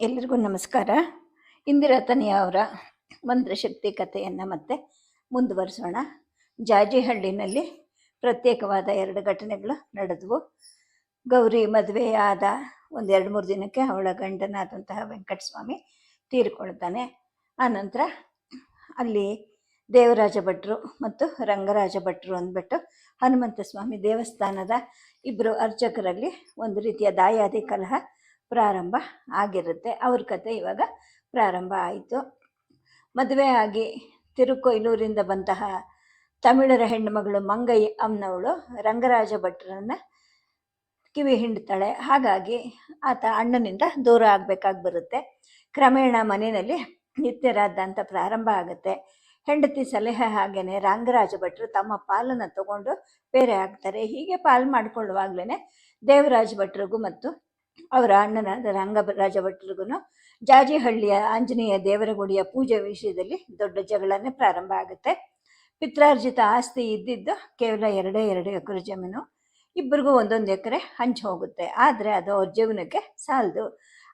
ಎಲ್ರಿಗೂ ನಮಸ್ಕಾರ. ಇಂದಿರಾ ತನಿಯ ಅವರ ಮಂತ್ರಶಕ್ತಿ ಕಥೆಯನ್ನು ಮತ್ತೆ ಮುಂದುವರಿಸೋಣ. ಜಾಜಿಹಳ್ಳಿನಲ್ಲಿ ಪ್ರತ್ಯೇಕವಾದ ಎರಡು ಘಟನೆಗಳು ನಡೆದವು. ಗೌರಿ ಮದುವೆ ಆದ ಒಂದು ಎರಡು ಮೂರು ದಿನಕ್ಕೆ ಅವಳ ಗಂಡನಾದಂತಹ ವೆಂಕಟಸ್ವಾಮಿ ತೀರಿಕೊಳ್ತಾನೆ. ಆನಂತರ ಅಲ್ಲಿ ದೇವರಾಜ ಭಟ್ರು ಮತ್ತು ರಂಗರಾಜ ಭಟ್ರು ಅಂದ್ಬಿಟ್ಟು ಹನುಮಂತ ಸ್ವಾಮಿ ದೇವಸ್ಥಾನದ ಇಬ್ಬರು ಅರ್ಚಕರಲ್ಲಿ ಒಂದು ರೀತಿಯ ದಾಯಾದಿ ಕಲಹ ಪ್ರಾರಂಭ ಆಗಿರುತ್ತೆ. ಅವ್ರ ಕತೆ ಇವಾಗ ಪ್ರಾರಂಭ ಆಯಿತು. ಮದುವೆ ಆಗಿ ತಿರುಕೊಯ್ಲೂರಿಂದ ಬಂತಹ ತಮಿಳರ ಹೆಣ್ಣುಮಗಳು ಮಂಗೈ ಅಮ್ಮನವಳು ರಂಗರಾಜ ಭಟ್ರನ್ನ ಕಿವಿ ಹಿಂಡ್ತಾಳೆ. ಹಾಗಾಗಿ ಆತ ಅಣ್ಣನಿಂದ ದೂರ ಆಗಬೇಕಾಗಿ ಬರುತ್ತೆ. ಕ್ರಮೇಣ ಮನೆಯಲ್ಲಿ ನಿತ್ಯರಾದಂಥ ಪ್ರಾರಂಭ ಆಗುತ್ತೆ. ಹೆಂಡತಿ ಸಲಹೆ ಹಾಗೇನೆ ರಂಗರಾಜ ಭಟ್ರು ತಮ್ಮ ಪಾಲನ್ನು ತಗೊಂಡು ಬೇರೆ ಆಗ್ತಾರೆ. ಹೀಗೆ ಪಾಲು ಮಾಡಿಕೊಳ್ಳುವಾಗ್ಲೇ ದೇವರಾಜ ಭಟ್ರಿಗೂ ಮತ್ತು ಅವರ ಅಣ್ಣನಾದ ರಂಗರಾಜ ಭಟ್ರಿಗೂ ಜಾಜಿಹಳ್ಳಿಯ ಆಂಜನೇಯ ದೇವರ ಗುಡಿಯ ಪೂಜೆ ವಿಷಯದಲ್ಲಿ ದೊಡ್ಡ ಜಗಳನೇ ಪ್ರಾರಂಭ ಆಗುತ್ತೆ. ಪಿತ್ರಾರ್ಜಿತ ಆಸ್ತಿ ಇದ್ದಿದ್ದು ಕೇವಲ ಎರಡೇ ಎರಡು ಎಕರೆ ಜಮೀನು. ಇಬ್ಬರಿಗೂ ಒಂದೊಂದು ಎಕರೆ ಹಂಚಿ ಹೋಗುತ್ತೆ. ಆದರೆ ಅದು ಅವ್ರ ಜೀವನಕ್ಕೆ ಸಾಲದು.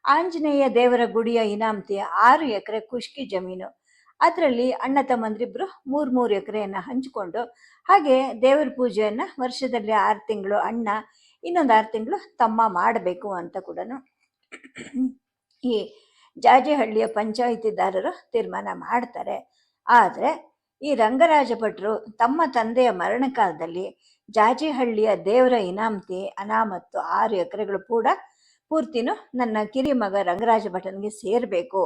ಆಂಜನೇಯ ದೇವರ ಗುಡಿಯ ಇನಾಮತಿಯ ಆರು ಎಕರೆ ಖುಷ್ಕಿ ಜಮೀನು. ಅದರಲ್ಲಿ ಅಣ್ಣ ತಮ್ಮಂದ್ರಿಬ್ರು ಮೂರು ಮೂರು ಎಕರೆಯನ್ನು ಹಂಚಿಕೊಂಡು ಹಾಗೆ ದೇವರ ಪೂಜೆಯನ್ನು ವರ್ಷದಲ್ಲಿ ಆರು ತಿಂಗಳು ಅಣ್ಣ ಇನ್ನೊಂದು ಆರು ತಿಂಗಳು ತಮ್ಮ ಮಾಡಬೇಕು ಅಂತ ಕೂಡ ಈ ಜಾಜಿಹಳ್ಳಿಯ ಪಂಚಾಯಿತಿದಾರರು ತೀರ್ಮಾನ ಮಾಡ್ತಾರೆ. ಆದರೆ ಈ ರಂಗರಾಜ ಭಟ್ರು ತಮ್ಮ ತಂದೆಯ ಮರಣ ಕಾಲದಲ್ಲಿ ಜಾಜಿಹಳ್ಳಿಯ ದೇವರ ಇನಾಮತಿ, ಅನಾಮತ್ತು ಆರು ಎಕರೆಗಳು ಕೂಡ ಪೂರ್ತಿನೂ ನನ್ನ ಕಿರಿಯ ಮಗ ರಂಗರಾಜ ಭಟ್ನಿಗೆ ಸೇರಬೇಕು.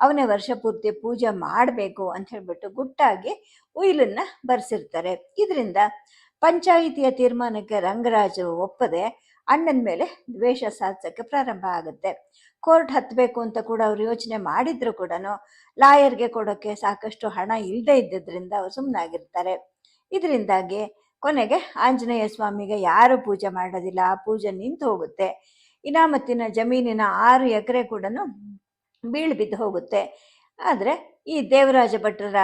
ಅವನೇ ವರ್ಷ ಪೂರ್ತಿ ಪೂಜೆ ಮಾಡಬೇಕು ಅಂತ ಹೇಳ್ಬಿಟ್ಟು ಗುಟ್ಟಾಗಿ ಉಯಿಲನ್ನ ಬರ್ಸಿರ್ತಾರೆ. ಇದರಿಂದ ಪಂಚಾಯಿತಿಯ ತೀರ್ಮಾನಕ್ಕೆ ರಂಗರಾಜು ಒಪ್ಪದೆ ಅಣ್ಣನ ಮೇಲೆ ದ್ವೇಷ ಸಾಧಿಸೋಕ್ಕೆ ಪ್ರಾರಂಭ ಆಗುತ್ತೆ. ಕೋರ್ಟ್ ಹತ್ತಬೇಕು ಅಂತ ಕೂಡ ಅವ್ರು ಯೋಚನೆ ಮಾಡಿದ್ರು ಕೂಡ ಲಾಯರ್ಗೆ ಕೊಡೋಕ್ಕೆ ಸಾಕಷ್ಟು ಹಣ ಇಲ್ಲದೆ ಇದ್ದಿದ್ದರಿಂದ ಅವ್ರು ಸುಮ್ಮನಾಗಿರ್ತಾರೆ ಇದರಿಂದಾಗಿ ಕೊನೆಗೆ ಆಂಜನೇಯ ಸ್ವಾಮಿಗೆ ಯಾರು ಪೂಜೆ ಮಾಡೋದಿಲ್ಲ, ಆ ಪೂಜೆ ನಿಂತು ಹೋಗುತ್ತೆ. ಇನಾಮತ್ತಿನ ಜಮೀನಿನ ಆರು ಎಕರೆ ಕೂಡ ಬೀಳ್ಬಿದ್ದು ಹೋಗುತ್ತೆ. ಆದರೆ ಈ ದೇವರಾಜ ಭಟ್ರರ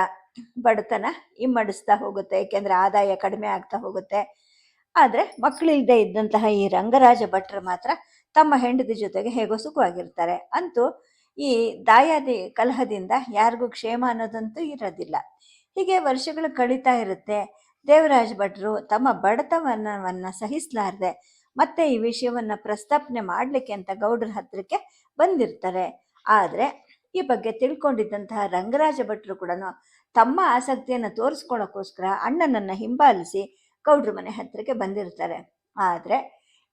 ಬಡತನ ಇಮ್ಮಡಿಸ್ತಾ ಹೋಗುತ್ತೆ ಏಕೆಂದರೆ ಆದಾಯ ಕಡಿಮೆ ಆಗ್ತಾ ಹೋಗುತ್ತೆ. ಆದರೆ ಮಕ್ಕಳಿಲ್ಲದೆ ಇದ್ದಂತಹ ಈ ರಂಗರಾಜ ಭಟ್ರು ಮಾತ್ರ ತಮ್ಮ ಹೆಂಡತಿ ಜೊತೆಗೆ ಹೇಗೋ ಸುಖವಾಗಿರ್ತಾರೆ. ಅಂತೂ ಈ ದಾಯಾದಿ ಕಲಹದಿಂದ ಯಾರಿಗೂ ಕ್ಷೇಮ ಅನ್ನೋದಂತೂ ಇರೋದಿಲ್ಲ. ಹೀಗೆ ವರ್ಷಗಳು ಕಳೀತಾ ಇರುತ್ತೆ. ದೇವರಾಜ ಭಟ್ರು ತಮ್ಮ ಬಡತನವನ್ನು ಸಹಿಸಲಾರದೆ ಮತ್ತೆ ಈ ವಿಷಯವನ್ನು ಪ್ರಸ್ತಾಪನೆ ಮಾಡಲಿಕ್ಕೆ ಅಂತ ಗೌಡ್ರ ಹತ್ರಕ್ಕೆ ಬಂದಿರ್ತಾರೆ. ಆದರೆ ಈ ಬಗ್ಗೆ ತಿಳ್ಕೊಂಡಿದ್ದಂತಹ ರಂಗರಾಜ ಭಟ್ರು ಕೂಡ ತಮ್ಮ ಆಸಕ್ತಿಯನ್ನು ತೋರಿಸ್ಕೊಳ್ಳೋಕ್ಕೋಸ್ಕರ ಅಣ್ಣನನ್ನು ಹಿಂಬಾಲಿಸಿ ಗೌಡ್ರ ಮನೆ ಹತ್ತಿರಕ್ಕೆ ಬಂದಿರ್ತಾರೆ. ಆದರೆ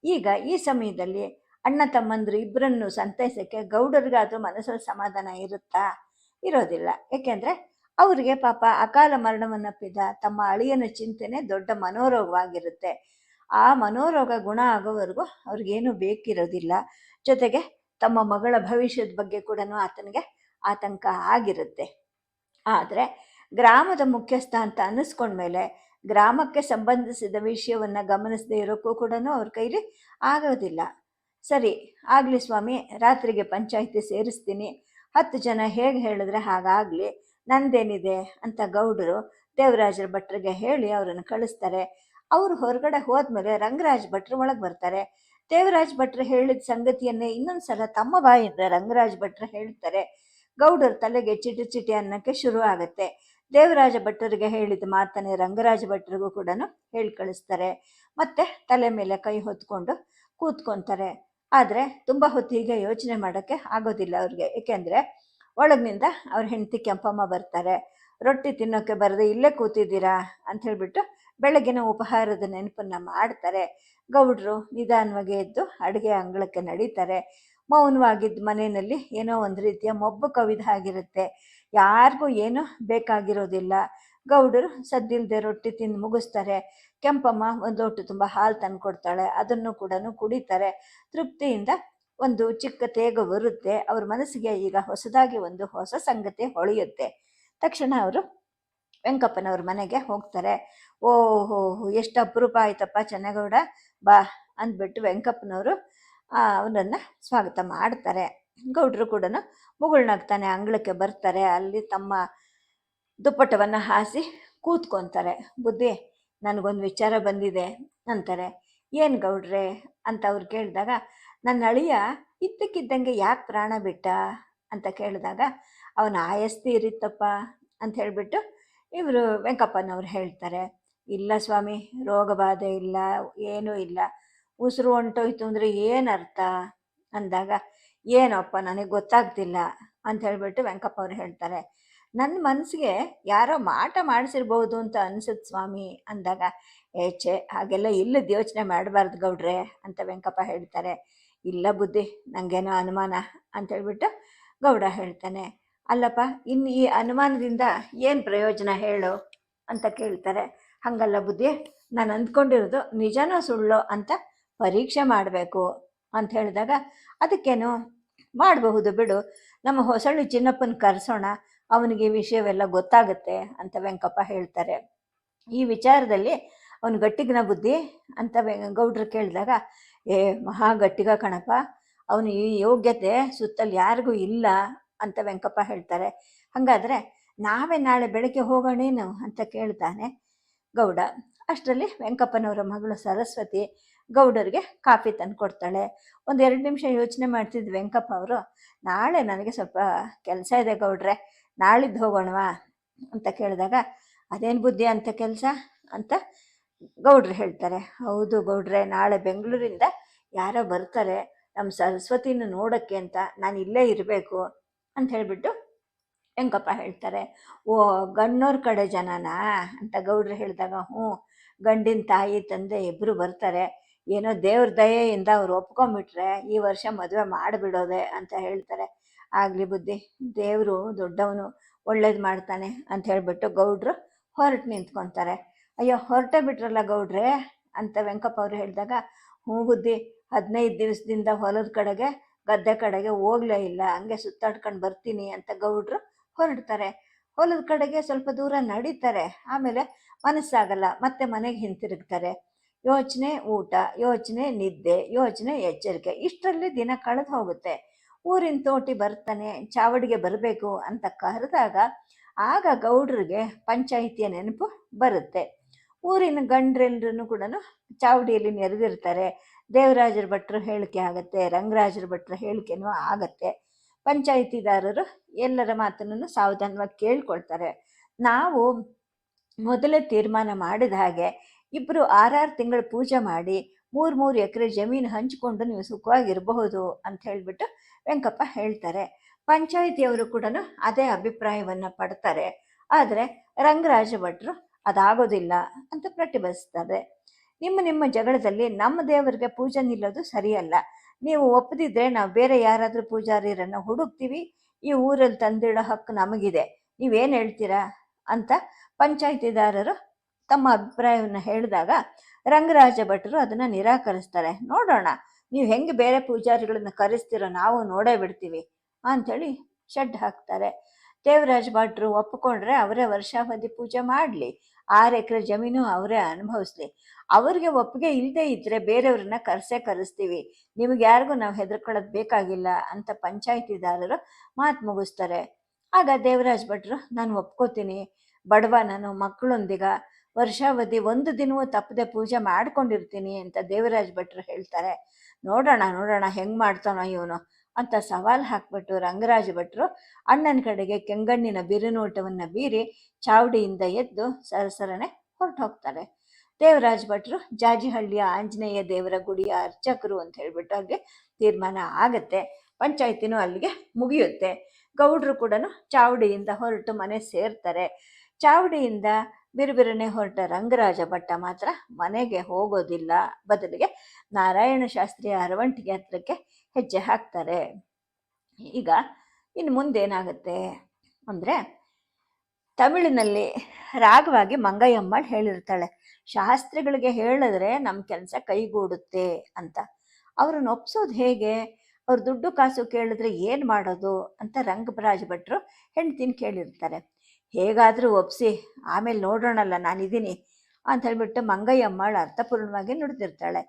ಈಗ ಈ ಸಮಯದಲ್ಲಿ ಅಣ್ಣ ತಮ್ಮಂದ್ರು ಇಬ್ಬರನ್ನು ಸಂತೈಸೋಕ್ಕೆ ಗೌಡರಿಗಾದರೂ ಮನಸ್ಸಲ್ಲಿ ಸಮಾಧಾನ ಇರುತ್ತಾ? ಇರೋದಿಲ್ಲ. ಏಕೆಂದರೆ ಅವರಿಗೆ ಪಾಪ ಅಕಾಲ ಮರಣವನ್ನಪ್ಪಿದ ತಮ್ಮ ಅಳಿಯನ ಚಿಂತನೆ ದೊಡ್ಡ ಮನೋರೋಗವಾಗಿರುತ್ತೆ. ಆ ಮನೋರೋಗ ಗುಣ ಆಗೋವರೆಗೂ ಅವ್ರಿಗೇನು ಬೇಕಿರೋದಿಲ್ಲ. ಜೊತೆಗೆ ತಮ್ಮ ಮಗಳ ಭವಿಷ್ಯದ ಬಗ್ಗೆ ಕೂಡ ಆತನಿಗೆ ಆತಂಕ ಆಗಿರುತ್ತೆ. ಆದರೆ ಗ್ರಾಮದ ಮುಖ್ಯಸ್ಥ ಅಂತ ಅನ್ನಿಸ್ಕೊಂಡ್ಮೇಲೆ ಗ್ರಾಮಕ್ಕೆ ಸಂಬಂಧಿಸಿದ ವಿಷಯವನ್ನು ಗಮನಿಸದೇ ಇರೋಕ್ಕೂ ಕೂಡ ಅವ್ರ ಕೈಲಿ ಆಗೋದಿಲ್ಲ. ಸರಿ, ಆಗಲಿ ಸ್ವಾಮಿ, ರಾತ್ರಿಗೆ ಪಂಚಾಯಿತಿ ಸೇರಿಸ್ತೀನಿ. ಹತ್ತು ಜನ ಹೇಗೆ ಹೇಳಿದ್ರೆ ಹಾಗಾಗಲಿ, ನಂದೇನಿದೆ ಅಂತ ಗೌಡರು ದೇವರಾಜರ ಭಟ್ರಿಗೆ ಹೇಳಿ ಅವರನ್ನು ಕಳಿಸ್ತಾರೆ. ಅವರು ಹೊರಗಡೆ ಹೋದ್ಮೇಲೆ ರಂಗರಾಜ್ ಭಟ್ರು ಒಳಗೆ ಬರ್ತಾರೆ. ದೇವರಾಜ್ ಭಟ್ರು ಹೇಳಿದ ಸಂಗತಿಯನ್ನೇ ಇನ್ನೊಂದು ಸಲ ತಮ್ಮ ಬಾಯಿಂದ ರಂಗರಾಜ್ ಭಟ್ರು ಹೇಳ್ತಾರೆ. ಗೌಡರ ತಲೆಗೆ ಚಿಟಿ ಚಿಟಿ ಅನ್ನೋಕ್ಕೆ ಶುರು ಆಗುತ್ತೆ. ದೇವರಾಜ ಭಟ್ಟರಿಗೆ ಹೇಳಿದ ಮಾತನ್ನೇ ರಂಗರಾಜ ಭಟ್ಟರಿಗೂ ಕೂಡ ಹೇಳಿ ಕಳಿಸ್ತಾರೆ ಮತ್ತೆ ತಲೆ ಮೇಲೆ ಕೈ ಹೊತ್ಕೊಂಡು ಕೂತ್ಕೊಂತಾರೆ. ಆದರೆ ತುಂಬ ಹೊತ್ತಿಗೆ ಯೋಚನೆ ಮಾಡೋಕ್ಕೆ ಆಗೋದಿಲ್ಲ ಅವ್ರಿಗೆ. ಏಕೆಂದರೆ ಒಳಗಿನಿಂದ ಅವ್ರ ಹೆಂಡತಿ ಕೆಂಪಮ್ಮ ಬರ್ತಾರೆ. ರೊಟ್ಟಿ ತಿನ್ನೋಕ್ಕೆ ಬರದೆ ಇಲ್ಲೇ ಕೂತಿದ್ದೀರಾ ಅಂತ ಹೇಳಿಬಿಟ್ಟು ಬೆಳಗಿನ ಉಪಹಾರದ ನೆನಪನ್ನು ಮಾಡ್ತಾರೆ. ಗೌಡರು ನಿಧಾನವಾಗಿ ಎದ್ದು ಅಡುಗೆ ಅಂಗಳಕ್ಕೆ ನಡೀತಾರೆ. ಮೌನವಾಗಿದ್ದ ಮನೆಯಲ್ಲಿ ಏನೋ ಒಂದು ರೀತಿಯ ಮೊಬ್ಬು ಕವಿದ ಆಗಿರುತ್ತೆ ಯಾರಿಗೂ ಏನು ಬೇಕಾಗಿರೋದಿಲ್ಲ. ಗೌಡರು ಸದ್ದಿಲ್ಲದೆ ರೊಟ್ಟಿ ತಿಂದು ಮುಗಿಸ್ತಾರೆ. ಕೆಂಪಮ್ಮ ಒಂದು ಹೊಟ್ಟು ತುಂಬ ಹಾಲು ತಂದು ಕೊಡ್ತಾಳೆ. ಅದನ್ನು ಕೂಡ ಕುಡಿತಾರೆ. ತೃಪ್ತಿಯಿಂದ ಒಂದು ಚಿಕ್ಕ ತೇಗ ಬರುತ್ತೆ. ಅವ್ರ ಮನಸ್ಸಿಗೆ ಈಗ ಹೊಸದಾಗಿ ಒಂದು ಹೊಸ ಸಂಗತಿ ಹೊಳೆಯುತ್ತೆ. ತಕ್ಷಣ ಅವರು ವೆಂಕಪ್ಪನವ್ರ ಮನೆಗೆ ಹೋಗ್ತಾರೆ. ಓಹೋ, ಎಷ್ಟು ಅಪರೂಪ ಆಯ್ತಪ್ಪ ಚೆನ್ನಗೌಡ. ಬಾ ಅಂದ್ಬಿಟ್ಟು ವೆಂಕಪ್ಪನವರು ಅವನನ್ನು ಸ್ವಾಗತ ಮಾಡ್ತಾರೆ. ಗೌಡರು ಕೂಡ ಮುಗುಳ್ನಾಗ್ತಾನೆ, ಅಂಗಳಕ್ಕೆ ಬರ್ತಾರೆ. ಅಲ್ಲಿ ತಮ್ಮ ದುಪ್ಪಟವನ್ನು ಹಾಸಿ ಕೂತ್ಕೊತಾರೆ. ಬುದ್ಧಿ, ನನಗೊಂದು ವಿಚಾರ ಬಂದಿದೆ ಅಂತಾರೆ. ಏನು ಗೌಡ್ರೆ? ಅಂತ ಅವ್ರು ಕೇಳಿದಾಗ ನನ್ನ ಅಳಿಯ ಇದ್ದಕ್ಕಿದ್ದಂಗೆ ಯಾಕೆ ಪ್ರಾಣ ಬಿಟ್ಟ? ಅಂತ ಕೇಳಿದಾಗ, ಅವನ ಆಯಸ್ತಿ ಇರಿತ್ತಪ್ಪ ಅಂತ ಹೇಳಿಬಿಟ್ಟು ಇವರು ವೆಂಕಪ್ಪನವ್ರು ಹೇಳ್ತಾರೆ. ಇಲ್ಲ ಸ್ವಾಮಿ, ರೋಗಬಾಧೆ ಇಲ್ಲ, ಏನೂ ಇಲ್ಲ. ಉಸಿರು ಹೊಂಟೋಯ್ತು ಅಂದರೆ ಏನು ಅರ್ಥ? ಅಂದಾಗ, ಏನಪ್ಪ ನನಗೆ ಗೊತ್ತಾಗ್ತಿಲ್ಲ ಅಂತ ಹೇಳಿಬಿಟ್ಟು ವೆಂಕಪ್ಪ ಅವರು ಹೇಳ್ತಾರೆ. ನನ್ನ ಮನಸ್ಸಿಗೆ ಯಾರೋ ಮಾಟ ಮಾಡಿಸಿರ್ಬೋದು ಅಂತ ಅನ್ಸುತ್ತೆ ಸ್ವಾಮಿ ಅಂದಾಗ ಏಚೆ ಹಾಗೆಲ್ಲ ಇಲ್ಲದ ಯೋಚನೆ ಮಾಡಬಾರ್ದು ಗೌಡ್ರೆ ಅಂತ ವೆಂಕಪ್ಪ ಹೇಳ್ತಾರೆ. ಇಲ್ಲ ಬುದ್ಧಿ ನನಗೇನೋ ಅನುಮಾನ ಅಂತ ಹೇಳಿಬಿಟ್ಟು ಗೌಡ ಹೇಳ್ತಾನೆ. ಅಲ್ಲಪ್ಪ ಇನ್ನು ಈ ಅನುಮಾನದಿಂದ ಏನು ಪ್ರಯೋಜನ ಹೇಳು? ಅಂತ ಕೇಳ್ತಾರೆ. ಹಂಗಲ್ಲ ಬುದ್ಧಿ, ನಾನು ಅಂದ್ಕೊಂಡಿರೋದು ನಿಜನೋ ಸುಳ್ಳೋ ಅಂತ ಪರೀಕ್ಷೆ ಮಾಡಬೇಕು ಅಂತ ಹೇಳಿದಾಗ ಅದಕ್ಕೇನು ಮಾಡಬಹುದು ಬಿಡು. ನಮ್ಮ ಹೊಸಳ್ಳಿ ಚಿನ್ನಪ್ಪನ ಕರೆಸೋಣ, ಅವನಿಗೆ ವಿಷಯವೆಲ್ಲ ಗೊತ್ತಾಗುತ್ತೆ ಅಂತ ವೆಂಕಪ್ಪ ಹೇಳ್ತಾರೆ. ಈ ವಿಚಾರದಲ್ಲಿ ಅವನು ಗಟ್ಟಿಗನ ಬುದ್ಧಿ ಅಂತ ವೆ, ಗೌಡ್ರು ಕೇಳಿದಾಗ, ಏ, ಮಹಾ ಗಟ್ಟಿಗ ಕಣಪ್ಪ, ಅವನು ಈ ಯೋಗ್ಯತೆ ಸುತ್ತಲ್ಲಿ ಯಾರಿಗೂ ಇಲ್ಲ ಅಂತ ವೆಂಕಪ್ಪ ಹೇಳ್ತಾರೆ. ಹಾಗಾದರೆ ನಾವೇ ನಾಳೆ ಬೆಳಗ್ಗೆ ಹೋಗೋಣೇನು ಅಂತ ಕೇಳ್ತಾನೆ ಗೌಡ. ಅಷ್ಟರಲ್ಲಿ ವೆಂಕಪ್ಪನವರ ಮಗಳು ಸರಸ್ವತಿ ಗೌಡರಿಗೆ ಕಾಫಿ ತಂದು ಕೊಡ್ತಾಳೆ. ಒಂದು ಎರಡು ನಿಮಿಷ ಯೋಚನೆ ಮಾಡ್ತಿದ್ದು ವೆಂಕಪ್ಪ ಅವರು, ನಾಳೆ ನನಗೆ ಸ್ವಲ್ಪ ಕೆಲಸ ಇದೆ ಗೌಡ್ರೆ, ನಾಳಿದ್ದು ಹೋಗೋಣವಾ? ಅಂತ ಕೇಳಿದಾಗ, ಅದೇನು ಬುದ್ಧಿ ಅಂತ ಕೆಲಸ? ಅಂತ ಗೌಡ್ರು ಹೇಳ್ತಾರೆ. ಹೌದು ಗೌಡ್ರೆ, ನಾಳೆ ಬೆಂಗಳೂರಿಂದ ಯಾರೋ ಬರ್ತಾರೆ ನಮ್ಮ ಸರಸ್ವತಿನ ನೋಡೋಕ್ಕೆ ಅಂತ, ನಾನು ಇಲ್ಲೇ ಇರಬೇಕು. ಅಂತ ಹೇಳಿಬಿಟ್ಟು ವೆಂಕಪ್ಪ ಹೇಳ್ತಾರೆ. ಓ, ಗಣ್ಣೋರ್ ಕಡೆ ಜನನಾ? ಅಂತ ಗೌಡ್ರು ಹೇಳಿದಾಗ, ಹ್ಞೂ, ಗಂಡಿನ ತಾಯಿ, ತಂದೆ ಇಬ್ಬರು ಬರ್ತಾರೆ. ಏನೋ ದೇವ್ರ ದಯೆಯಿಂದ ಅವ್ರು ಒಪ್ಕೊಂಬಿಟ್ರೆ ಈ ವರ್ಷ ಮದುವೆ ಮಾಡಿಬಿಡೋದೆ ಅಂತ ಹೇಳ್ತಾರೆ. ಆಗಲಿ ಬುದ್ಧಿ, ದೇವರು ದೊಡ್ಡವನು ಒಳ್ಳೇದು ಮಾಡ್ತಾನೆ ಅಂತ ಹೇಳಿಬಿಟ್ಟು ಗೌಡ್ರು ಹೊರಟು ನಿಂತ್ಕೊತಾರೆ. ಅಯ್ಯೋ, ಹೊರಟೇ ಬಿಟ್ರಲ್ಲ ಗೌಡ್ರೆ ಅಂತ ವೆಂಕಪ್ಪ ಅವರು ಹೇಳಿದಾಗ, ಹ್ಞೂ ಬುದ್ಧಿ, ಹದಿನೈದು ದಿವಸದಿಂದ ಹೊಲದ ಕಡೆಗೆ, ಗದ್ದೆ ಕಡೆಗೆ ಹೋಗ್ಲೇ ಇಲ್ಲ, ಹಂಗೆ ಸುತ್ತಾಡ್ಕೊಂಡು ಬರ್ತೀನಿ ಅಂತ ಗೌಡ್ರು ಹೊರಡ್ತಾರೆ. ಹೊಲದ ಕಡೆಗೆ ಸ್ವಲ್ಪ ದೂರ ನಡೀತಾರೆ, ಆಮೇಲೆ ಮನಸ್ಸಾಗಲ್ಲ, ಮತ್ತೆ ಮನೆಗೆ ಹಿಂತಿರುಗ್ತಾರೆ. ಯೋಚನೆ ಊಟ, ಯೋಚನೆ ನಿದ್ದೆ, ಯೋಚನೆ ಎಚ್ಚರಿಕೆ, ಇಷ್ಟರಲ್ಲಿ ದಿನ ಕಳೆದು ಹೋಗುತ್ತೆ. ಊರಿನ ತೋಟಿ ಬರ್ತಾನೆ, ಚಾವಡಿಗೆ ಬರಬೇಕು ಅಂತ ಕರೆದಾಗ ಆಗ ಗೌಡ್ರಿಗೆ ಪಂಚಾಯಿತಿಯ ನೆನಪು ಬರುತ್ತೆ. ಊರಿನ ಗಂಡ್ರೆಲ್ಲರೂ ಕೂಡ ಚಾವಡಿಯಲ್ಲಿ ನೆರೆದಿರ್ತಾರೆ. ದೇವರಾಜರ ಭಟ್ರು ಹೇಳಿಕೆ ಆಗುತ್ತೆ, ರಂಗರಾಜರ ಭಟ್ರ ಹೇಳಿಕೆನೂ ಆಗತ್ತೆ. ಪಂಚಾಯಿತಿದಾರರು ಎಲ್ಲರ ಮಾತನ್ನು ಸಾವಧಾನವಾಗಿ ಕೇಳ್ಕೊಳ್ತಾರೆ. ನಾವು ಮೊದಲೇ ತೀರ್ಮಾನ ಮಾಡಿದ ಹಾಗೆ ಇಬ್ಬರು ಆರಾರು ತಿಂಗಳು ಪೂಜೆ ಮಾಡಿ ಮೂರು ಮೂರು ಎಕರೆ ಜಮೀನು ಹಂಚಿಕೊಂಡು ನೀವು ಸುಖವಾಗಿರಬಹುದು ಅಂತ ಹೇಳಿಬಿಟ್ಟು ವೆಂಕಪ್ಪ ಹೇಳ್ತಾರೆ. ಪಂಚಾಯಿತಿಯವರು ಕೂಡ ಅದೇ ಅಭಿಪ್ರಾಯವನ್ನು ಪಡ್ತಾರೆ. ಆದರೆ ರಂಗರಾಜ ಭಟ್ರು ಅದಾಗೋದಿಲ್ಲ ಅಂತ ಪ್ರತಿಭಟಿಸ್ತಾರೆ. ನಿಮ್ಮ ನಿಮ್ಮ ಜಗಳದಲ್ಲಿ ನಮ್ಮ ದೇವರಿಗೆ ಪೂಜೆ ನಿಲ್ಲೋದು ಸರಿಯಲ್ಲ. ನೀವು ಒಪ್ಪದಿದ್ರೆ ನಾವು ಬೇರೆ ಯಾರಾದರೂ ಪೂಜಾರಿಯರನ್ನು ಹುಡುಕ್ತೀವಿ. ಈ ಊರಲ್ಲಿ ತಂದಿಡೋ ಹಕ್ಕು ನಮಗಿದೆ. ನೀವೇನು ಹೇಳ್ತೀರಾ? ಅಂತ ಪಂಚಾಯಿತಿದಾರರು ತಮ್ಮ ಅಭಿಪ್ರಾಯವನ್ನು ಹೇಳಿದಾಗ ರಂಗರಾಜ ಭಟ್ರು ಅದನ್ನು ನಿರಾಕರಿಸ್ತಾರೆ. ನೋಡೋಣ, ನೀವು ಹೆಂಗೆ ಬೇರೆ ಪೂಜಾರಿಗಳನ್ನ ಕರೆಸ್ತೀರೋ ನಾವು ನೋಡೇ ಬಿಡ್ತೀವಿ ಅಂಥೇಳಿ ಶೆಡ್ ಹಾಕ್ತಾರೆ. ದೇವರಾಜ ಭಟ್ರು ಒಪ್ಪಿಕೊಂಡ್ರೆ ಅವರೇ ವರ್ಷಾವಧಿ ಪೂಜೆ ಮಾಡಲಿ, ಆರು ಎಕರೆ ಜಮೀನು ಅವರೇ ಅನುಭವಿಸ್ಲಿ. ಅವ್ರಿಗೆ ಒಪ್ಪಿಗೆ ಇಲ್ಲದೆ ಇದ್ದರೆ ಬೇರೆಯವ್ರನ್ನ ಕರೆಸೇ ಕರೆಸ್ತೀವಿ. ನಿಮಗೆ ಯಾರಿಗೂ ನಾವು ಹೆದರ್ಕೊಳ್ಳೋದು ಬೇಕಾಗಿಲ್ಲ ಅಂತ ಪಂಚಾಯಿತಿದಾರರು ಮಾತು ಮುಗಿಸ್ತಾರೆ. ಆಗ ದೇವರಾಜ್ ಭಟ್ರು, ನಾನು ಒಪ್ಕೋತೀನಿ, ಬಡವ ನಾನು ಮಕ್ಕಳೊಂದಿಗ ವರ್ಷಾವಧಿ ಒಂದು ದಿನವೂ ತಪ್ಪದೆ ಪೂಜೆ ಮಾಡ್ಕೊಂಡಿರ್ತೀನಿ ಅಂತ ದೇವರಾಜ್ ಭಟ್ರು ಹೇಳ್ತಾರೆ. ನೋಡೋಣ ನೋಡೋಣ ಹೆಂಗೆ ಮಾಡ್ತಾನೋ ಇವನು ಅಂತ ಸವಾಲು ಹಾಕ್ಬಿಟ್ಟು ರಂಗರಾಜ ಭಟ್ರು ಅಣ್ಣನ ಕಡೆಗೆ ಕೆಂಗಣ್ಣಿನ ಬಿರುನೋಟವನ್ನು ಬೀರಿ ಚಾವಡಿಯಿಂದ ಎದ್ದು ಸರಸರನೆ ಹೊರಟು ಹೋಗ್ತಾರೆ ದೇವರಾಜ ಭಟ್ರು ಜಾಜಿಹಳ್ಳಿಯ ಆಂಜನೇಯ ದೇವರ ಗುಡಿಯ ಅರ್ಚಕರು ಅಂತ ಹೇಳ್ಬಿಟ್ಟು ಅವ್ರಿಗೆ ತೀರ್ಮಾನ ಆಗತ್ತೆ. ಪಂಚಾಯತಿನೂ ಅಲ್ಲಿಗೆ ಮುಗಿಯುತ್ತೆ. ಗೌಡ್ರು ಕೂಡ ಚಾವಡಿಯಿಂದ ಹೊರಟು ಮನೆ ಸೇರ್ತಾರೆ. ಚಾವಡಿಯಿಂದ ಬಿರುಬಿರನೆ ಹೊರಟ ರಂಗರಾಜ ಭಟ್ಟ ಮಾತ್ರ ಮನೆಗೆ ಹೋಗೋದಿಲ್ಲ. ಬದಲಿಗೆ ನಾರಾಯಣ ಶಾಸ್ತ್ರಿಯ ಅರವಂಟಿಗೆ ಹತ್ರಕ್ಕೆ ಹೆಜ್ಜೆ ಹಾಕ್ತಾರೆ. ಈಗ ಇನ್ನು ಮುಂದೇನಾಗುತ್ತೆ ಅಂದರೆ ತಮಿಳಿನಲ್ಲಿ ರಾಗವಾಗಿ ಮಂಗಯ್ಯಮ್ಮಳು ಹೇಳಿರ್ತಾಳೆ, ಶಾಸ್ತ್ರಿಗಳಿಗೆ ಹೇಳಿದ್ರೆ ನಮ್ಮ ಕೆಲಸ ಕೈಗೂಡುತ್ತೆ ಅಂತ. ಅವ್ರನ್ನ ಒಪ್ಸೋದು ಹೇಗೆ? ಅವ್ರ ದುಡ್ಡು ಕಾಸು ಕೇಳಿದ್ರೆ ಏನು ಮಾಡೋದು? ಅಂತ ರಂಗರಾಜ ಭಟ್ರು ಹೆಂಡ್ತಿನ ಕೇಳಿರ್ತಾರೆ. ಹೇಗಾದರೂ ಒಪ್ಸಿ, ಆಮೇಲೆ ನೋಡೋಣಲ್ಲ ನಾನಿದ್ದೀನಿ ಅಂತ ಹೇಳ್ಬಿಟ್ಟು ಮಂಗಯ್ಯಮ್ಮಳು ಅರ್ಥಪೂರ್ಣವಾಗಿ ನುಡಿದಿರ್ತಾಳೆ.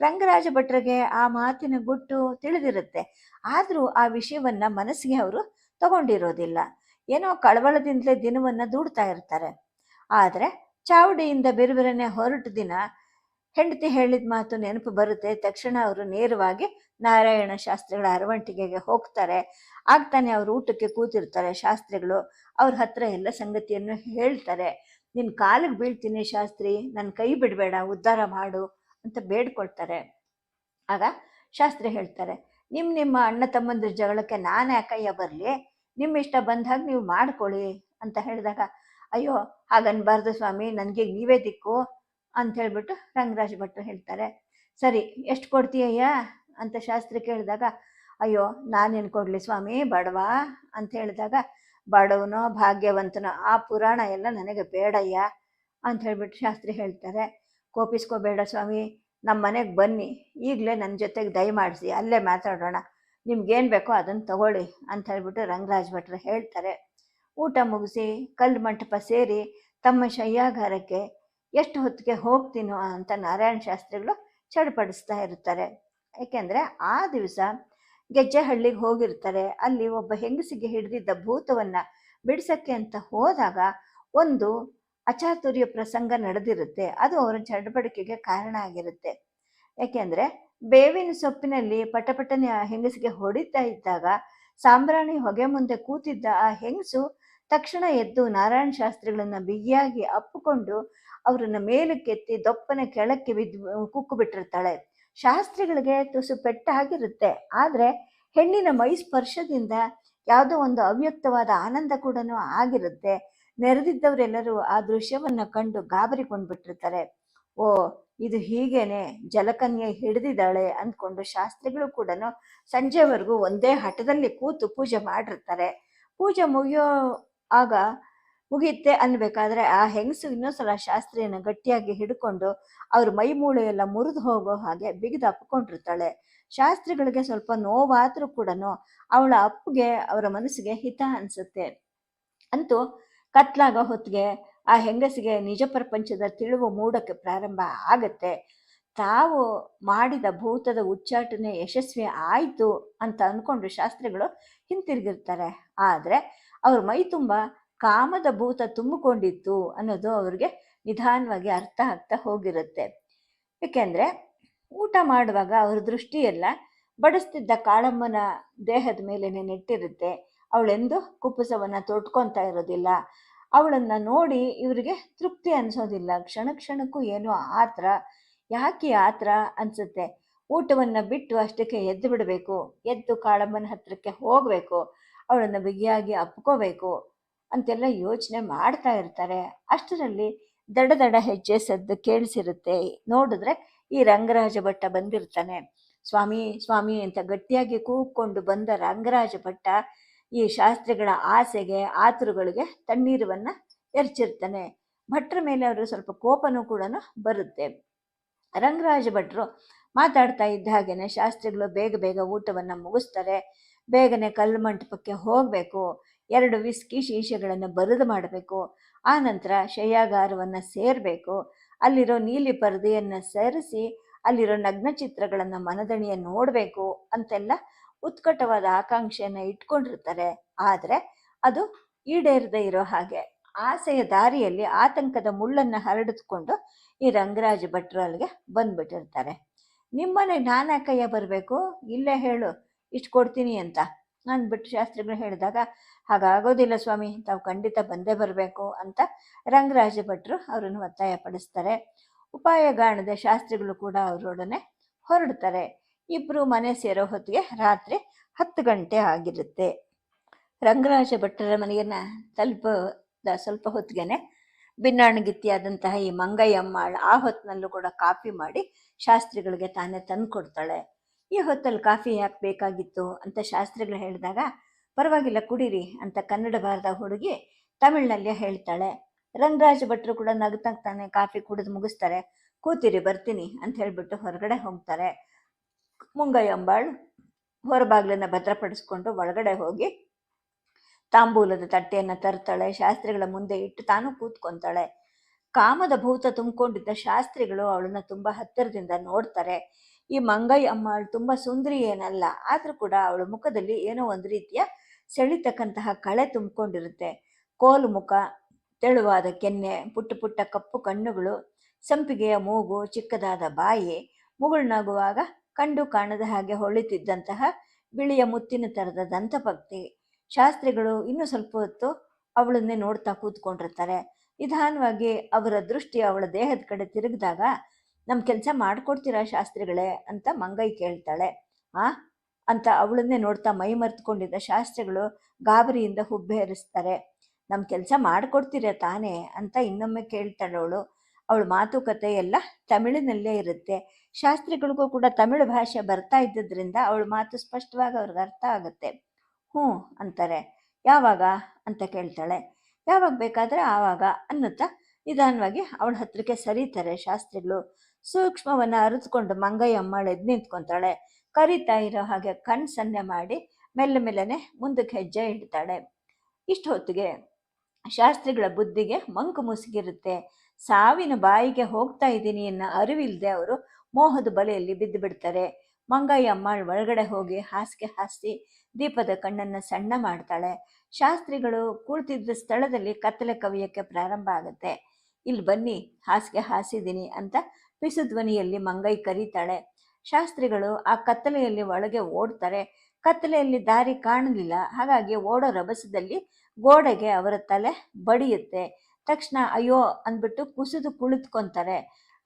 ರಂಗರಾಜ ಭಟ್ರಿಗೆ ಆ ಮಾತಿನ ಗುಟ್ಟು ತಿಳಿದಿರುತ್ತೆ. ಆದರೂ ಆ ವಿಷಯವನ್ನು ಮನಸ್ಸಿಗೆ ಅವರು ತಗೊಂಡಿರೋದಿಲ್ಲ. ಏನೋ ಕಳವಳದಿಂದಲೇ ದಿನವನ್ನು ದೂಡ್ತಾ ಇರ್ತಾರೆ. ಆದರೆ ಚಾವಡಿಯಿಂದ ಬಿರುಬಿರನೆ ಹೊರಟ ದಿನ ಹೆಂಡತಿ ಹೇಳಿದ ಮಾತು ನೆನಪು ಬರುತ್ತೆ. ತಕ್ಷಣ ಅವರು ನೇರವಾಗಿ ನಾರಾಯಣ ಶಾಸ್ತ್ರಿಗಳ ಅರವಂಟಿಗೆಗೆ ಹೋಗ್ತಾರೆ. ಆಗ್ತಾನೆ ಅವ್ರು ಊಟಕ್ಕೆ ಕೂತಿರ್ತಾರೆ ಶಾಸ್ತ್ರಿಗಳು. ಅವ್ರ ಹತ್ರ ಎಲ್ಲ ಸಂಗತಿಯನ್ನು ಹೇಳ್ತಾರೆ. ನಿನ್ನ ಕಾಲಿಗೆ ಬೀಳ್ತೀನಿ ಶಾಸ್ತ್ರಿ. ನನ್ನ ಕೈ ಬಿಡಬೇಡ. ಉದ್ಧಾರ ಮಾಡು ಅಂತ ಬೇಡ್ಕೊಳ್ತಾರೆ. ಆಗ ಶಾಸ್ತ್ರಿ ಹೇಳ್ತಾರೆ ನಿಮ್ಮ ನಿಮ್ಮ ಅಣ್ಣ ತಮ್ಮಂದ್ರ ಜಗಳಕ್ಕೆ ನಾನು ಯಾಕಯ್ಯ ಬರಲಿ? ನಿಮ್ಮ ಇಷ್ಟ ಬಂದಾಗ ನೀವು ಮಾಡ್ಕೊಳ್ಳಿ ಅಂತ ಹೇಳಿದಾಗ, ಅಯ್ಯೋ, ಹಾಗನ್ಬಾರ್ದು ಸ್ವಾಮಿ. ನನಗೆ ನೀವೇ ದಿಕ್ಕು. ಅಂತ ಹೇಳ್ಬಿಟ್ಟು ರಂಗರಾಜ್ ಭಟ್ರು ಹೇಳ್ತಾರೆ. ಸರಿ, ಎಷ್ಟು ಕೊಡ್ತೀಯಯ್ಯ? ಅಂತ ಶಾಸ್ತ್ರಿ ಕೇಳಿದಾಗ, ಅಯ್ಯೋ, ನಾನೇನು ಕೊಡಲಿ ಸ್ವಾಮಿ, ಬಡವಾ? ಅಂತ ಹೇಳಿದಾಗ, ಬಡವನೋ ಭಾಗ್ಯವಂತನೋ, ಆ ಪುರಾಣ ಎಲ್ಲ ನನಗೆ ಬೇಡಯ್ಯ ಅಂತ ಹೇಳ್ಬಿಟ್ಟು ಶಾಸ್ತ್ರಿ ಹೇಳ್ತಾರೆ. ಕೋಪಿಸ್ಕೋಬೇಡ ಸ್ವಾಮಿ ನಮ್ಮ ಮನೆಗೆ ಬನ್ನಿ, ಈಗಲೇ ನನ್ನ ಜೊತೆಗೆ ದಯಮಾಡಿಸಿ ಅಲ್ಲೇ ಮಾತಾಡೋಣ, ನಿಮ್ಗೇನು ಬೇಕೋ ಅದನ್ನು ತಗೊಳ್ಳಿ ಅಂತ ಹೇಳ್ಬಿಟ್ಟು ರಂಗರಾಜ್ ಭಟ್ರು ಹೇಳ್ತಾರೆ. ಊಟ ಮುಗಿಸಿ, ಕಲ್ಲು ಮಂಟಪ ಸೇರಿ ತಮ್ಮ ಶಯ್ಯಾಗಾರಕ್ಕೆ ಎಷ್ಟು ಹೊತ್ತಿಗೆ ಹೋಗ್ತೀನೋ ಅಂತ ನಾರಾಯಣ ಶಾಸ್ತ್ರಿಗಳು ಚಡಪಡಿಸ್ತಾ ಇರ್ತಾರೆ ಏಕೆಂದರೆ ಆ ದಿವಸ ಗೆಜ್ಜೆಹಳ್ಳಿಗೆ ಹೋಗಿರ್ತಾರೆ. ಅಲ್ಲಿ ಒಬ್ಬ ಹೆಂಗಸಿಗೆ ಹಿಡಿದಿದ್ದ ಭೂತವನ್ನು ಬಿಡಿಸಕ್ಕೆ ಅಂತ ಹೋದಾಗ ಒಂದು ಅಚಾತುರ್ಯ ಪ್ರಸಂಗ ನಡೆದಿರುತ್ತೆ. ಅದು ಅವರ ಚಡಬಡಿಕೆಗೆ ಕಾರಣ ಆಗಿರುತ್ತೆ. ಯಾಕೆಂದರೆ ಬೇವಿನ ಸೊಪ್ಪಿನಲ್ಲಿ ಪಟಪಟನೆ ಆ ಹೆಂಗಸಿಗೆ ಹೊಡಿತಾ ಇದ್ದಾಗ, ಸಾಂಬ್ರಾಣಿ ಹೊಗೆ ಮುಂದೆ ಕೂತಿದ್ದ ಆ ಹೆಂಗಸು ತಕ್ಷಣ ಎದ್ದು ನಾರಾಯಣ ಶಾಸ್ತ್ರಿಗಳನ್ನ ಬಿಗಿಯಾಗಿ ಅಪ್ಪಿಕೊಂಡು ಅವರನ್ನ ಮೇಲಕ್ಕೆತ್ತಿ ದೊಪ್ಪನ ಕೆಳಕ್ಕೆ ಬಿದ್ದು ಕುಕ್ಕು ಬಿಟ್ಟಿರ್ತಾಳೆ. ಶಾಸ್ತ್ರಿಗಳಿಗೆ ತುಸು ಪೆಟ್ಟಾಗಿರುತ್ತೆ ಆದರೆ ಹೆಣ್ಣಿನ ಮೈ ಸ್ಪರ್ಶದಿಂದ ಯಾವುದೋ ಒಂದು ಅವ್ಯಕ್ತವಾದ ಆನಂದ ಕೂಡ ಆಗಿರುತ್ತೆ. ನೆರೆದಿದ್ದವರೆಲ್ಲರೂ ಆ ದೃಶ್ಯವನ್ನು ಕಂಡು ಗಾಬರಿಕೊಂಡು ಬಿಟ್ಟಿರ್ತಾರೆ. ಓ, ಇದು ಹೀಗೇನೆ ಜಲಕನ್ಯೆ ಹಿಡಿದಿದ್ದಾಳೆ ಅಂದ್ಕೊಂಡು ಶಾಸ್ತ್ರಿಗಳು ಕೂಡ ಸಂಜೆವರೆಗೂ ಒಂದೇ ಹಠದಲ್ಲಿ ಕೂತು ಪೂಜೆ ಮಾಡಿರ್ತಾರೆ. ಪೂಜೆ ಮುಗಿಯೋ ಆಗ ಮುಗಿಯುತ್ತೆ ಅನ್ಬೇಕಾದ್ರೆ ಆ ಹೆಂಗಸು ಇನ್ನೊಂದ್ಸಲ ಶಾಸ್ತ್ರಿಯನ್ನು ಗಟ್ಟಿಯಾಗಿ ಹಿಡ್ಕೊಂಡು ಅವ್ರ ಮೈ ಮೂಳೆ ಎಲ್ಲ ಮುರಿದು ಹೋಗೋ ಹಾಗೆ ಬಿಗಿದು ಅಪ್ಕೊಂಡಿರ್ತಾಳೆ. ಶಾಸ್ತ್ರಿಗಳಿಗೆ ಸ್ವಲ್ಪ ನೋವಾದ್ರೂ ಕೂಡ ಅವಳ ಅಪ್ಪಗೆ, ಅವರ ಮನಸ್ಸಿಗೆ ಹಿತ ಅನ್ಸುತ್ತೆ. ಅಂತೂ ಕತ್ಲಾಗೋ ಹೊತ್ತಿಗೆ ಆ ಹೆಂಗಸಿಗೆ ನಿಜ ಪ್ರಪಂಚದ ತಿಳಿವು ಮೂಡಕ್ಕೆ ಪ್ರಾರಂಭ ಆಗತ್ತೆ. ತಾವು ಮಾಡಿದ ಭೂತದ ಉಚ್ಚಾಟನೆ ಯಶಸ್ವಿ ಆಯಿತು ಅಂತ ಅಂದ್ಕೊಂಡು ಶಾಸ್ತ್ರಿಗಳು ಹಿಂತಿರುಗಿರ್ತಾರೆ. ಆದರೆ ಅವ್ರ ಮೈ ತುಂಬ ಕಾಮದ ಭೂತ ತುಂಬಿಕೊಂಡಿತ್ತು ಅನ್ನೋದು ಅವ್ರಿಗೆ ನಿಧಾನವಾಗಿ ಅರ್ಥ ಆಗ್ತಾ ಹೋಗಿರುತ್ತೆ. ಏಕೆಂದರೆ ಊಟ ಮಾಡುವಾಗ ಅವ್ರ ದೃಷ್ಟಿಯೆಲ್ಲ ಬಡಿಸ್ತಿದ್ದ ಕಾಳಮ್ಮನ ದೇಹದ ಮೇಲೇನೆ ನೆಟ್ಟಿರುತ್ತೆ ಅವಳೆಂದು ಕುಪ್ಪಸವನ್ನು ತೊಟ್ಕೊತಾ ಇರೋದಿಲ್ಲ. ಅವಳನ್ನು ನೋಡಿ ಇವರಿಗೆ ತೃಪ್ತಿ ಅನಿಸೋದಿಲ್ಲ. ಕ್ಷಣ ಕ್ಷಣಕ್ಕೂ ಏನೋ ಆತ್ರ, ಯಾಕೆ ಆತ್ರ ಅನಿಸುತ್ತೆ. ಊಟವನ್ನು ಬಿಟ್ಟು ಅಷ್ಟಕ್ಕೆ ಎದ್ದು ಬಿಡಬೇಕು. ಎದ್ದು ಕಾಳಮ್ಮನ ಹತ್ರಕ್ಕೆ ಹೋಗಬೇಕು. ಅವಳನ್ನು ಬಿಗಿಯಾಗಿ ಅಪ್ಕೋಬೇಕು ಅಂತೆಲ್ಲ ಯೋಚನೆ ಮಾಡ್ತಾ ಇರ್ತಾರೆ. ಅಷ್ಟರಲ್ಲಿ ದಡ ದಡ ಹೆಜ್ಜೆ ಸದ್ದು ಕೇಳಿಸಿರುತ್ತೆ. ನೋಡಿದ್ರೆ ಈ ರಂಗರಾಜ ಭಟ್ಟ ಬಂದಿರ್ತಾನೆ. ಸ್ವಾಮಿ ಸ್ವಾಮಿ ಅಂತ ಗಟ್ಟಿಯಾಗಿ ಕೂಗ್ಕೊಂಡು ಬಂದ ರಂಗರಾಜ ಭಟ್ಟ ಈ ಶಾಸ್ತ್ರಿಗಳ ಆಸೆಗೆ, ಆತುರುಗಳಿಗೆ ತಣ್ಣೀರವನ್ನು ಎರಚಿರ್ತಾನೆ. ಭಟ್ರ ಮೇಲೆ ಅವರು ಸ್ವಲ್ಪ ಕೋಪನೂ ಕೂಡ ಬರುತ್ತೆ. ರಂಗರಾಜ ಭಟ್ರು ಮಾತಾಡ್ತಾ ಇದ್ದ ಹಾಗೇನೆ ಶಾಸ್ತ್ರಿಗಳು ಬೇಗ ಬೇಗ ಊಟವನ್ನು ಮುಗಿಸ್ತಾರೆ. ಬೇಗನೆ ಕಲ್ಲು ಮಂಟಪಕ್ಕೆ ಹೋಗಬೇಕು. ಎರಡು ವಿಸ್ಕಿ ಶೀಶೆಗಳನ್ನು ಬರಿದು ಮಾಡಬೇಕು. ಆ ನಂತರ ಶಯ್ಯಾಗಾರವನ್ನು ಸೇರಬೇಕು. ಅಲ್ಲಿರೋ ನೀಲಿ ಪರದೆಯನ್ನು ಸೇರಿಸಿ ಅಲ್ಲಿರೋ ನಗ್ನ ಚಿತ್ರಗಳನ್ನು ಮನದಣಿಯ ನೋಡಬೇಕು ಅಂತೆಲ್ಲ ಉತ್ಕಟವಾದ ಆಕಾಂಕ್ಷೆಯನ್ನು ಇಟ್ಕೊಂಡಿರ್ತಾರೆ. ಆದರೆ ಅದು ಈಡೇರದೆ ಇರೋ ಹಾಗೆ. ಆಸೆಯ ದಾರಿಯಲ್ಲಿ ಆತಂಕದ ಮುಳ್ಳನ್ನು ಹರಡಿದುಕೊಂಡು ಈ ರಂಗರಾಜ ಭಟ್ರು ಅಲ್ಲಿಗೆ ಬಂದ್ಬಿಟ್ಟಿರ್ತಾರೆ. ನಿಮ್ಮನೆ ನಾನಾ ಬರಬೇಕು? ಇಲ್ಲೇ ಹೇಳು. ಇಷ್ಟು ಕೊಡ್ತೀನಿ ಅಂತ ಅಂದ್ಬಿಟ್ಟು ಶಾಸ್ತ್ರಿಗಳು ಹೇಳಿದಾಗ, ಹಾಗಾಗೋದಿಲ್ಲ ಸ್ವಾಮಿ, ತಾವು ಖಂಡಿತ ಬಂದೇ ಬರಬೇಕು ಅಂತ ರಂಗರಾಜ ಭಟ್ರು ಅವರನ್ನು ಒತ್ತಾಯ ಪಡಿಸ್ತಾರೆ ಉಪಾಯಗಾಣದ ಶಾಸ್ತ್ರಿಗಳು ಕೂಡ ಅವರೊಡನೆ ಹೊರಡ್ತಾರೆ. ಇಬ್ಬರು ಮನೆ ಸೇರೋ ಹೊತ್ತಿಗೆ ರಾತ್ರಿ ಹತ್ತು ಗಂಟೆ ಆಗಿರುತ್ತೆ. ರಂಗರಾಜ ಭಟ್ಟರ ಮನೆಯನ್ನ ತಲುಪದ ಸ್ವಲ್ಪ ಹೊತ್ತಿಗೆನೆ ಭಿನ್ನಾಣಗಿತ್ತಿಯಾದಂತಹ ಈ ಮಂಗಯ್ಯಮ್ಮಾಳ್ ಆ ಹೊತ್ತಿನಲ್ಲೂ ಕೂಡ ಕಾಫಿ ಮಾಡಿ ಶಾಸ್ತ್ರಿಗಳಿಗೆ ತಾನೇ ತಂದು ಕೊಡ್ತಾಳೆ ಈ ಹೊತ್ತಲ್ಲಿ ಕಾಫಿ ಯಾಕೆ ಬೇಕಾಗಿತ್ತು ಅಂತ ಶಾಸ್ತ್ರಿಗಳು ಹೇಳಿದಾಗ, ಪರವಾಗಿಲ್ಲ ಕುಡೀರಿ ಅಂತ ಕನ್ನಡ ಬಾರದ ಹುಡುಗಿ ತಮಿಳ್ನಲ್ಲೇ ಹೇಳ್ತಾಳೆ. ರಂಗರಾಜ ಭಟ್ರು ಕೂಡ ನಗ್ತಾನೆ ಕಾಫಿ ಕುಡಿದು ಮುಗಿಸ್ತಾರೆ. ಕೂತಿರಿ, ಬರ್ತೀನಿ ಅಂತ ಹೇಳಿಬಿಟ್ಟು ಹೊರಗಡೆ ಹೋಗ್ತಾರೆ. ಮುಂಗಯ್ಯಂಬಾಳು ಹೊರಬಾಗ್ಲನ್ನ ಭದ್ರಪಡಿಸ್ಕೊಂಡು ಒಳಗಡೆ ಹೋಗಿ ತಾಂಬೂಲದ ತಟ್ಟೆಯನ್ನು ತರ್ತಾಳೆ. ಶಾಸ್ತ್ರಿಗಳ ಮುಂದೆ ಇಟ್ಟು ತಾನು ಕೂತ್ಕೊಂತಾಳೆ. ಕಾಮದ ಭೂತ ತುಂಬಿಕೊಂಡಿದ್ದ ಶಾಸ್ತ್ರಿಗಳು ಅವಳನ್ನ ತುಂಬ ಹತ್ತಿರದಿಂದ ನೋಡ್ತಾರೆ. ಈ ಮಂಗೈ ಅಮ್ಮಳು ತುಂಬ ಸುಂದರಿ ಏನಲ್ಲ, ಆದರೂ ಕೂಡ ಅವಳ ಮುಖದಲ್ಲಿ ಏನೋ ಒಂದು ರೀತಿಯ ಸೆಳಿತಕ್ಕಂತಹ ಕಳೆ ತುಂಬಿಕೊಂಡಿರುತ್ತೆ. ಕೋಲು ಮುಖ, ತೆಳುವಾದ ಕೆನ್ನೆ, ಪುಟ್ಟ ಪುಟ್ಟ ಕಪ್ಪು ಕಣ್ಣುಗಳು, ಸಂಪಿಗೆಯ ಮೂಗು, ಚಿಕ್ಕದಾದ ಬಾಯಿ ಮುಗುಳ್ನಾಗುವಾಗ ಕಂಡು ಕಾಣದ ಹಾಗೆ ಹೊಳಿತಿದ್ದಂತಹ ಬಿಳಿಯ ಮುತ್ತಿನ ಥರದ ದಂತಪಕ್ತಿ. ಶಾಸ್ತ್ರಿಗಳು ಇನ್ನೂ ಸ್ವಲ್ಪ ಹೊತ್ತು ಅವಳನ್ನೇ ನೋಡ್ತಾ ಕೂತ್ಕೊಂಡಿರ್ತಾರೆ. ನಿಧಾನವಾಗಿ ಅವರ ದೃಷ್ಟಿ ಅವಳ ದೇಹದ ಕಡೆ ತಿರುಗಿದಾಗ ನಮ್ಮ ಕೆಲಸ ಮಾಡಿಕೊಡ್ತೀರಾ ಶಾಸ್ತ್ರಿಗಳೇ? ಅಂತ ಮಂಗೈ ಕೇಳ್ತಾಳೆ. ಆ? ಅಂತ ಅವಳನ್ನೇ ನೋಡ್ತಾ ಮೈ ಮರೆತುಕೊಂಡಿದ್ದ ಶಾಸ್ತ್ರಿಗಳು ಗಾಬರಿಯಿಂದ ಹುಬ್ಬೇರಿಸ್ತಾರೆ. ನಮ್ಮ ಕೆಲಸ ಮಾಡಿಕೊಡ್ತೀರ ತಾನೇ? ಅಂತ ಇನ್ನೊಮ್ಮೆ ಕೇಳ್ತಾಳೆ ಅವಳು. ಅವಳ ಮಾತುಕತೆ ಎಲ್ಲ ತಮಿಳಿನಲ್ಲೇ ಇರುತ್ತೆ. ಶಾಸ್ತ್ರಿಗಳಿಗೂ ಕೂಡ ತಮಿಳು ಭಾಷೆ ಬರ್ತಾ ಇದ್ದದ್ರಿಂದ ಅವಳ ಮಾತು ಸ್ಪಷ್ಟವಾಗಿ ಅವ್ರಿಗೆ ಅರ್ಥ ಆಗುತ್ತೆ. ಹ್ಞೂ ಅಂತಾರೆ. ಯಾವಾಗ? ಅಂತ ಕೇಳ್ತಾಳೆ. ಯಾವಾಗ ಬೇಕಾದರೆ ಆವಾಗ ಅನ್ನುತ್ತಾ ನಿಧಾನವಾಗಿ ಅವಳ ಹತ್ರಕ್ಕೆ ಸರಿತಾರೆ ಶಾಸ್ತ್ರಿಗಳು. ಸೂಕ್ಷ್ಮವನ್ನು ಅರಿತುಕೊಂಡು ಮಂಗಯ್ಯ ಅಮ್ಮಳು ಎದ್ದು ನಿಂತ್ಕೊತಾಳೆ ಕರಿತಾ ಇರೋ ಹಾಗೆ ಕಣ್ ಸನ್ನೆ ಮಾಡಿ ಮೆಲ್ಲ ಮೆಲ್ಲನೆ ಮುಂದಕ್ಕೆ ಹೆಜ್ಜೆ ಇಡ್ತಾಳೆ. ಇಷ್ಟು ಹೊತ್ತಿಗೆ ಶಾಸ್ತ್ರಿಗಳ ಬುದ್ಧಿಗೆ ಮಂಕು ಮುಸುಗಿರುತ್ತೆ. ಸಾವಿನ ಬಾಯಿಗೆ ಹೋಗ್ತಾ ಇದ್ದೀನಿ ಅನ್ನೋ ಅರಿವಿಲ್ಲದೆ ಅವರು ಮೋಹದ ಬಲೆಯಲ್ಲಿ ಬಿದ್ದು ಬಿಡ್ತಾರೆ. ಮಂಗಯ್ಯ ಅಮ್ಮಳ್ ಒಳಗಡೆ ಹೋಗಿ ಹಾಸಿಗೆ ಹಾಸಿ ದೀಪದ ಕಣ್ಣನ್ನು ಸಣ್ಣ ಮಾಡ್ತಾಳೆ. ಶಾಸ್ತ್ರಿಗಳು ಕುಳಿತಿದ್ದ ಸ್ಥಳದಲ್ಲಿ ಕತ್ತಲೆ ಕವಿಯಕ್ಕೆ ಪ್ರಾರಂಭ ಆಗುತ್ತೆ. ಇಲ್ಲಿ ಬನ್ನಿ, ಹಾಸಿಗೆ ಹಾಸಿದ್ದೀನಿ ಅಂತ ಪಿಸುಧ್ವನಿಯಲ್ಲಿ ಮಂಗೈ ಕರೀತಾಳೆ. ಶಾಸ್ತ್ರಿಗಳು ಆ ಕತ್ತಲೆಯಲ್ಲಿ ಒಳಗೆ ಓಡ್ತಾರೆ. ಕತ್ತಲೆಯಲ್ಲಿ ದಾರಿ ಕಾಣಲಿಲ್ಲ. ಹಾಗಾಗಿ ಓಡೋ ರಭಸದಲ್ಲಿ ಗೋಡೆಗೆ ಅವರ ತಲೆ ಬಡಿಯುತ್ತೆ. ತಕ್ಷಣ ಅಯ್ಯೋ ಅಂದ್ಬಿಟ್ಟು ಕುಸಿದು ಕುಳಿತುಕೊಂತಾರೆ.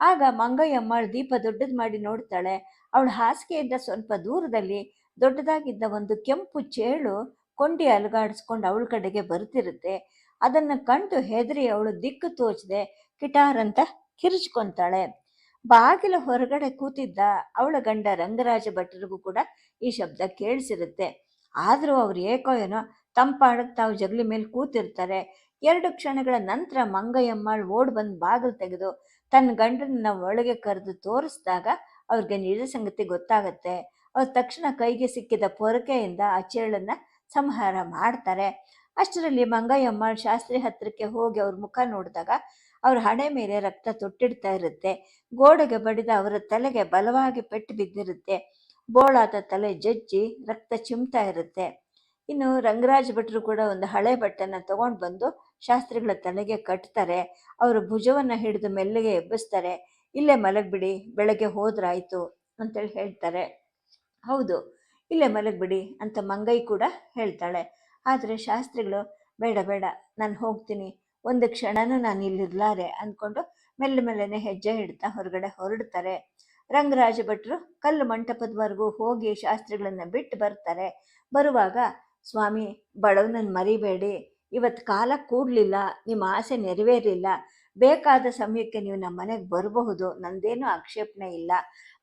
ಆಗ ಮಂಗಯ್ಯಮ್ಮಳು ದೀಪ ದೊಡ್ಡದು ಮಾಡಿ ನೋಡ್ತಾಳೆ. ಅವಳು ಹಾಸಿಗೆಯಿಂದ ಸ್ವಲ್ಪ ದೂರದಲ್ಲಿ ದೊಡ್ಡದಾಗಿದ್ದ ಒಂದು ಕೆಂಪು ಚೇಳು ಕೊಂಡಿ ಅಲುಗಾಡಿಸ್ಕೊಂಡು ಅವಳ ಕಡೆಗೆ ಬರ್ತಿರುತ್ತೆ. ಅದನ್ನು ಕಂಡು ಹೆದರಿ ಅವಳು ದಿಕ್ಕು ತೋಚದೆ ಕಿಟಾರ್ ಅಂತ ಕಿರಿಚ್ಕೊಂತಾಳೆ. ಬಾಗಿಲ ಹೊರಗಡೆ ಕೂತಿದ್ದ ಅವಳ ಗಂಡ ರಂಗರಾಜ ಭಟ್ರಿಗೂ ಕೂಡ ಈ ಶಬ್ದ ಕೇಳಿಸಿರುತ್ತೆ. ಆದರೂ ಅವ್ರು ಏಕೋ ಏನೋ ತಂಪಾಡಕ್ಕೆ ತಾವು ಜಗಲಿ ಮೇಲೆ ಕೂತಿರ್ತಾರೆ. ಎರಡು ಕ್ಷಣಗಳ ನಂತರ ಮಂಗಯ್ಯಮ್ಮಳು ಓಡ್ ಬಂದು ಬಾಗಿಲು ತೆಗೆದು ತನ್ನ ಗಂಡನ ಒಳಗೆ ಕರೆದು ತೋರಿಸಿದಾಗ ಅವ್ರಿಗೆ ನಿಜ ಸಂಗತಿ ಗೊತ್ತಾಗತ್ತೆ. ಅವ್ರು ತಕ್ಷಣ ಕೈಗೆ ಸಿಕ್ಕಿದ ಪೊರಕೆಯಿಂದ ಆ ಸಂಹಾರ ಮಾಡ್ತಾರೆ. ಅಷ್ಟರಲ್ಲಿ ಮಂಗಯ್ಯಮ್ಮ ಶಾಸ್ತ್ರಿ ಹತ್ತಿರಕ್ಕೆ ಹೋಗಿ ಅವ್ರ ಮುಖ ನೋಡಿದಾಗ ಅವ್ರ ಹಣೆ ಮೇಲೆ ರಕ್ತ ತೊಟ್ಟಿಡ್ತಾ ಇರುತ್ತೆ. ಗೋಡೆಗೆ ಬಡಿದ ಅವರ ತಲೆಗೆ ಬಲವಾಗಿ ಪೆಟ್ಟು ಬಿದ್ದಿರುತ್ತೆ. ಬೋಳಾದ ತಲೆ ಜಜ್ಜಿ ರಕ್ತ ಚಿಮ್ತಾ ಇರುತ್ತೆ. ಇನ್ನು ರಂಗರಾಜ್ ಭಟ್ರು ಕೂಡ ಒಂದು ಹಳೆ ಬಟ್ಟೆನ ತಗೊಂಡು ಬಂದು ಶಾಸ್ತ್ರಿಗಳ ತಲೆಗೆ ಕಟ್ತಾರೆ. ಅವರು ಭುಜವನ್ನು ಹಿಡಿದು ಮೆಲ್ಲಗೆ ಎಬ್ಬಿಸ್ತಾರೆ. ಇಲ್ಲೇ ಮಲಗ್ಬಿಡಿ, ಬೆಳಗ್ಗೆ ಹೋದ್ರಾಯ್ತು ಅಂತೇಳಿ ಹೇಳ್ತಾರೆ. ಹೌದು, ಇಲ್ಲೇ ಮಲಗ್ಬಿಡಿ ಅಂತ ಮಂಗೈ ಕೂಡ ಹೇಳ್ತಾಳೆ. ಆದರೆ ಶಾಸ್ತ್ರಿಗಳು, ಬೇಡ ಬೇಡ, ನಾನು ಹೋಗ್ತೀನಿ. ಒಂದು ಕ್ಷಣನೂ ನಾನು ಇಲ್ಲಿರ್ಲಾರೆ ಅಂದ್ಕೊಂಡು ಮೆಲ್ಲ ಮೆಲ್ಲನೆ ಹೆಜ್ಜೆ ಇಡ್ತಾ ಹೊರಗಡೆ ಹೊರಡ್ತಾರೆ. ರಂಗರಾಜ ಭಟ್ರು ಕಲ್ಲು ಮಂಟಪದವರೆಗೂ ಹೋಗಿ ಶಾಸ್ತ್ರಿಗಳನ್ನ ಬಿಟ್ಟು ಬರ್ತಾರೆ. ಬರುವಾಗ, ಸ್ವಾಮಿ ಬಡವನನ್ನು ಮರಿಬೇಡಿ. ಇವತ್ತು ಕಾಲ ಕೂಡಲಿಲ್ಲ ನಿಮ್ಮ ಆಸೆ ನೆರವೇರಿಲ್ಲ ಬೇಕಾದ ಸಮಯಕ್ಕೆ ನೀವು ನಮ್ಮ ಮನೆಗೆ ಬರಬಹುದು, ನಂದೇನು ಆಕ್ಷೇಪಣೆ ಇಲ್ಲ.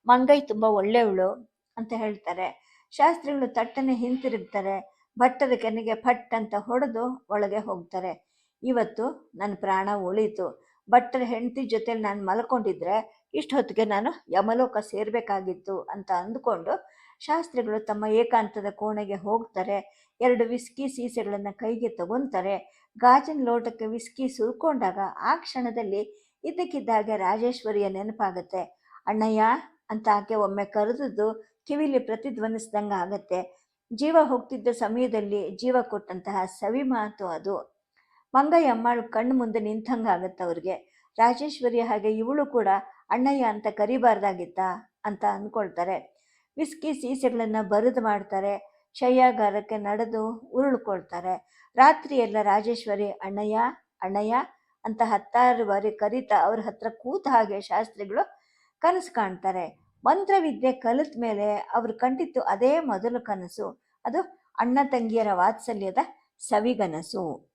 ಮಂಗೈ ತುಂಬ ಒಳ್ಳೆಯವಳು ಅಂತ ಹೇಳ್ತಾರೆ. ಶಾಸ್ತ್ರಿಗಳು ತಟ್ಟನೆ ಹಿಂತಿರುಗ್ತಾರೆ. ಭಟ್ಟದ ಕೆನೆಗೆ ಫಟ್ ಅಂತ ಹೊಡೆದು ಒಳಗೆ ಹೋಗ್ತಾರೆ. ಇವತ್ತು ನನ್ನ ಪ್ರಾಣ ಉಳೀತು ಭಟ್ಟರ ಹೆಂಡತಿ ಜೊತೆಲಿ ನಾನು ಮಲ್ಕೊಂಡಿದ್ರೆ ಇಷ್ಟು ಹೊತ್ತಿಗೆ ನಾನು ಯಮಲೋಕ ಸೇರಬೇಕಾಗಿತ್ತು ಅಂತ ಅಂದುಕೊಂಡು ಶಾಸ್ತ್ರಿಗಳು ತಮ್ಮ ಏಕಾಂತದ ಕೋಣೆಗೆ ಹೋಗ್ತಾರೆ. ಎರಡು ವಿಸ್ಕಿ ಸೀಸೆಗಳನ್ನು ಕೈಗೆ ತಗೊತಾರೆ. ಗಾಜಿನ ಲೋಟಕ್ಕೆ ವಿಸ್ಕಿ ಸುರ್ಕೊಂಡಾಗ ಆ ಕ್ಷಣದಲ್ಲಿ ಇದ್ದಕ್ಕಿದ್ದಾಗೆ ರಾಜೇಶ್ವರಿಯ ನೆನಪಾಗತ್ತೆ. ಅಣ್ಣಯ್ಯ, ಅಂತ ಆಕೆ ಒಮ್ಮೆ ಕರೆದದ್ದು ಕಿವಿಲಿ ಪ್ರತಿಧ್ವನಿಸ್ದಂಗೆ ಆಗತ್ತೆ. ಜೀವ ಹೋಗ್ತಿದ್ದ ಸಮಯದಲ್ಲಿ ಜೀವ ಕೊಟ್ಟಂತಹ ಸವಿ ಮಾತು ಅದು. ಮಂಗಯ್ಯ ಅಮ್ಮಳು ಕಣ್ಣು ಮುಂದೆ ನಿಂತಂಗೆ ಆಗತ್ತೆ ಅವ್ರಿಗೆ. ರಾಜೇಶ್ವರಿ ಹಾಗೆ ಇವಳು ಕೂಡ, ಅಣ್ಣಯ್ಯ ಅಂತ ಕರಿಬಾರ್ದಾಗಿತ್ತ? ಅಂತ ಅಂದ್ಕೊಳ್ತಾರೆ. ವಿಸ್ಕಿ ಸೀಸೆಗಳನ್ನು ಬರದು ಮಾಡ್ತಾರೆ. ಶಯ್ಯಾಗಾರಕ್ಕೆ ನಡೆದು ಉರುಳ್ಕೊಳ್ತಾರೆ. ರಾತ್ರಿ ಎಲ್ಲ ರಾಜೇಶ್ವರಿ, ಅಣ್ಣಯ್ಯ ಅಣ್ಣಯ್ಯ ಅಂತ ಹತ್ತಾರು ಬಾರಿ ಕರಿತಾ ಅವ್ರ ಹತ್ರ ಕೂತ ಹಾಗೆ ಶಾಸ್ತ್ರಿಗಳು ಕನಸು ಕಾಣ್ತಾರೆ. ಮಂತ್ರವಿದ್ಯೆ ಕಲಿತ ಮೇಲೆ ಅವರು ಕಂಡಿತ್ತು ಅದೇ ಮೊದಲು ಕನಸು. ಅದು ಅಣ್ಣ ತಂಗಿಯರ ವಾತ್ಸಲ್ಯದ ಸವಿಗನಸು.